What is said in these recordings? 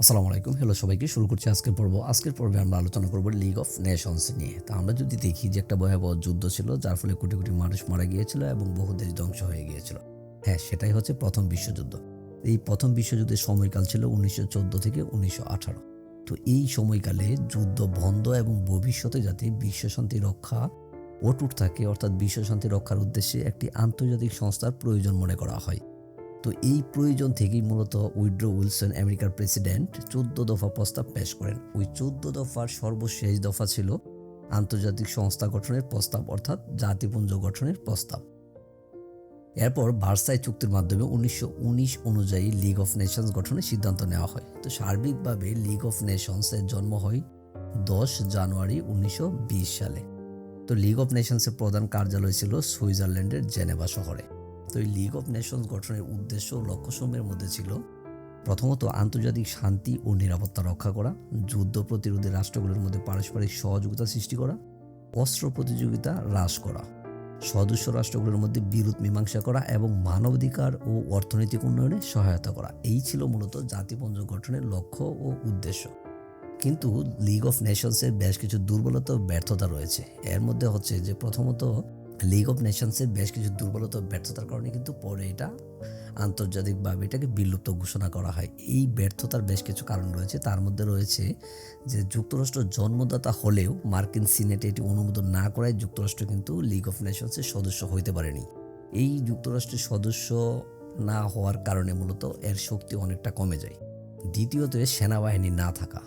আসসালামু আলাইকুম। হ্যালো সবাইকে, শুরু করছি আজকের পর্ব। আজকের পর্বে আমরা আলোচনা করব লিগ অফ নেশনস নিয়ে। তা আমরা যদি দেখি যে একটা ভয়াবহ যুদ্ধ ছিল, যার ফলে কোটি কোটি মানুষ মারা গিয়েছিল এবং বহু দেশ ধ্বংস হয়ে গিয়েছিল। হ্যাঁ সেটাই হচ্ছে প্রথম বিশ্বযুদ্ধ। এই প্রথম বিশ্বযুদ্ধের সময়কাল ছিল উনিশশো চোদ্দ থেকে উনিশশো আঠারো। তো এই সময়কালে যুদ্ধ বন্ধ এবং ভবিষ্যতে যাতে বিশ্ব শান্তি রক্ষা অটুট থাকে, অর্থাৎ বিশ্বশান্তি রক্ষার উদ্দেশ্যে একটি আন্তর্জাতিক সংস্থার প্রয়োজন মনে করা হয়। তো এই প্রয়োজন থেকেই মূলত উইড্রো উইলসন আমেরিকার প্রেসিডেন্ট চোদ্দ দফা প্রস্তাব পেশ করেন। ওই চোদ্দ দফার সর্বশেষ দফা ছিল আন্তর্জাতিক সংস্থা গঠনের প্রস্তাব অর্থাৎ জাতিপুঞ্জ গঠনের প্রস্তাব। এরপর ভার্সাই চুক্তির মাধ্যমে উনিশশো উনিশ অনুযায়ী লিগ অফ নেশনস গঠনের সিদ্ধান্ত নেওয়া হয়। তো সার্বিকভাবে লিগ অফ নেশনসের জন্ম হয় দশ জানুয়ারি উনিশশো বিশ সালে। তো লিগ অফ নেশনসের প্রধান কার্যালয় ছিল সুইজারল্যান্ডের জেনেভা শহরে। তো এই লিগ অফ নেশনস গঠনের উদ্দেশ্য ও লক্ষ্যসমূহের মধ্যে ছিল প্রথমত আন্তর্জাতিক শান্তি ও নিরাপত্তা রক্ষা করা, যুদ্ধ প্রতিরোধী রাষ্ট্রগুলোর মধ্যে পারস্পরিক সহযোগিতা সৃষ্টি করা, অস্ত্র প্রতিযোগিতা হ্রাস করা, সদস্য রাষ্ট্রগুলোর মধ্যে বিরোধ মীমাংসা করা এবং মানবাধিকার ও অর্থনৈতিক উন্নয়নে সহায়তা করা। এই ছিল মূলত জাতিপঞ্জ গঠনের লক্ষ্য ও উদ্দেশ্য। কিন্তু লিগ অফ নেশনসের বেশ কিছু দুর্বলতা ও ব্যর্থতা রয়েছে। এর মধ্যে হচ্ছে যে প্রথমত লিগ অফ নেশনসের বেশ কিছু দুর্বলতা ব্যর্থতার কারণে কিন্তু পরে এটা আন্তর্জাতিকভাবে এটাকে বিলুপ্ত ঘোষণা করা হয়। এই ব্যর্থতার বেশ কিছু কারণ রয়েছে। তার মধ্যে রয়েছে যে যুক্তরাষ্ট্র জন্মদাতা হলেও মার্কিন সিনেটে এটি অনুমোদন না করায় যুক্তরাষ্ট্র কিন্তু লিগ অফ নেশনসের সদস্য হইতে পারেনি। এই যুক্তরাষ্ট্রের সদস্য না হওয়ার কারণে মূলত এর শক্তি অনেকটা কমে যায়। দ্বিতীয়ত সেনাবাহিনী না থাকা।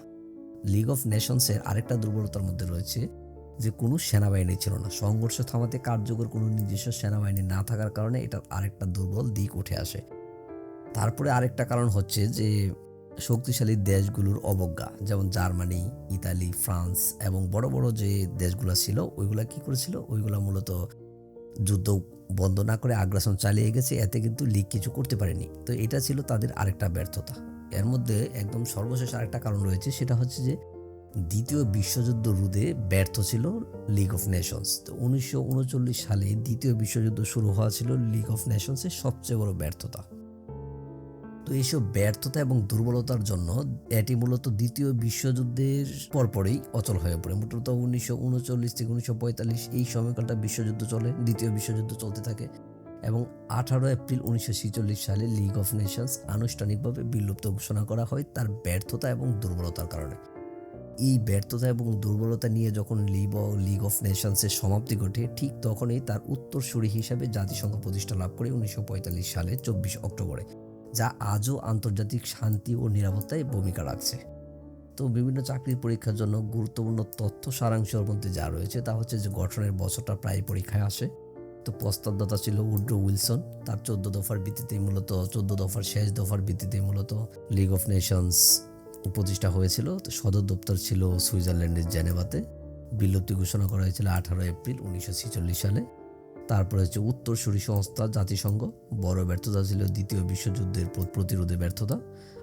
লিগ অফ নেশনসের আরেকটা দুর্বলতার মধ্যে রয়েছে যে কোনো সেনাবাহিনী ছিল না। সংঘর্ষ থামাতে কার্যকর কোনো নিজস্ব সেনাবাহিনী না থাকার কারণে এটার আরেকটা দুর্বল দিক উঠে আসে। তারপরে আরেকটা কারণ হচ্ছে যে শক্তিশালী দেশগুলোর অবজ্ঞা, যেমন জার্মানি, ইতালি, ফ্রান্স এবং বড় বড় যে দেশগুলো ছিল, ওইগুলা কি করেছিল? ওইগুলা মূলত যুদ্ধ বন্ধ না করে আগ্রাসন চালিয়ে গেছে, এতে কিন্তু লিগ কিছু করতে পারেনি। তো এটা ছিল তাদের আরেকটা ব্যর্থতা। এর মধ্যে একদম সর্বশেষ আরেকটা কারণ রয়েছে, সেটা হচ্ছে যে দ্বিতীয় বিশ্বযুদ্ধ রোধে ব্যর্থ ছিল লিগ অফ নেশনস তো উনিশশো উনচল্লিশ সালে দ্বিতীয় বিশ্বযুদ্ধ শুরু হওয়া ছিল লিগ অফ নেশনসের সবচেয়ে বড় ব্যর্থতা। তো এইসব ব্যর্থতা এবং দুর্বলতার জন্য এটি মূলত দ্বিতীয় বিশ্বযুদ্ধের পরপরই অচল হয়ে পড়ে। মূলত উনিশশো উনচল্লিশ থেকে উনিশশো পঁয়তাল্লিশ এই সময়কালটা বিশ্বযুদ্ধ চলে, দ্বিতীয় বিশ্বযুদ্ধ চলতে থাকে এবং আঠারো এপ্রিল উনিশশো সালে লিগ অফ নেশনস আনুষ্ঠানিকভাবে বিলুপ্ত ঘোষণা করা হয় তার ব্যর্থতা এবং দুর্বলতার কারণে। এই ব্যর্থতা এবং দুর্বলতা নিয়ে যখন লিব লিগ অফ নেশনসের সমাপ্তি ঘটে, ঠিক তখনই তার উত্তরসূরি হিসাবে জাতিসংঘ প্রতিষ্ঠা লাভ করে উনিশশো পঁয়তাল্লিশ সালে চব্বিশ অক্টোবরে, যা আজও আন্তর্জাতিক শান্তি ও নিরাপত্তায় ভূমিকা রাখছে। তো বিভিন্ন চাকরির পরীক্ষার জন্য গুরুত্বপূর্ণ তথ্য সারাংশের মধ্যে যা রয়েছে তা হচ্ছে যে গঠনের বছরটা প্রায় পরীক্ষায় আসে। তো প্রস্তাবদাতা ছিল উড্রো উইলসন, তার চোদ্দ দফার ভিত্তিতে মূলত, চোদ্দ দফার শেষ দফার ভিত্তিতে মূলত লিগ অফ নেশনস প্রতিষ্ঠা হয়েছিল, তো সদর দপ্তর ছিল সুইজারল্যান্ডের জেনেভাতে। বিলুপ্তি ঘোষণা করা হয়েছিল আঠারো এপ্রিল উনিশশো ছেচল্লিশ সালে। তারপরে হচ্ছে উত্তরসূরি সংস্থা জাতিসংঘ, বড় ব্যর্থতা ছিল দ্বিতীয় বিশ্বযুদ্ধের প্রতিরোধে ব্যর্থতা।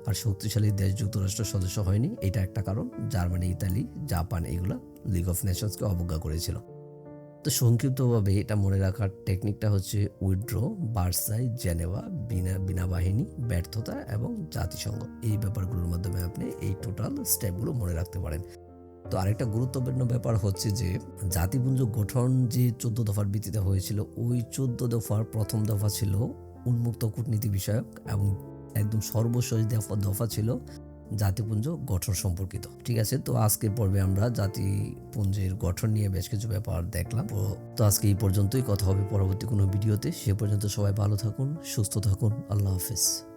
আর শক্তিশালী দেশ যুক্তরাষ্ট্র সদস্য হয়নি, এটা একটা কারণ। জার্মানি, ইতালি, জাপান এগুলা লিগ অফ নেশনসকে অবজ্ঞা করেছিল। তো সংক্ষিপ্তভাবে এটা মনে রাখার টেকনিকটা হচ্ছে উইড্রো বার্সাই জেনেভা বিনা বিনা বাহিনী ব্যর্থতা এবং জাতিসংঘ। এই ব্যাপারগুলোর মাধ্যমে আপনি এই টোটাল স্টেপগুলো মনে রাখতে পারেন। তো আরেকটা গুরুত্বপূর্ণ ব্যাপার হচ্ছে যে, জাতিপুঞ্জ গঠন যে চোদ্দ দফার ভিত্তিতে হয়েছিল, ওই চোদ্দ দফার প্রথম দফা ছিল উন্মুক্ত কূটনীতি বিষয়ক এবং একদম সর্বশেষ দফা দফা ছিল জাতিপুঞ্জ গঠন সম্পর্কিত। ঠিক আছে, তো আজকের পর্বে আমরা জাতিপুঞ্জের গঠন নিয়ে বেশ কিছু ব্যাপার দেখলাম। তো আজকে এই পর্যন্তই, কথা হবে পরবর্তী কোনো ভিডিওতে। সে পর্যন্ত সবাই ভালো থাকুন, সুস্থ থাকুন, আল্লাহ হাফিজ।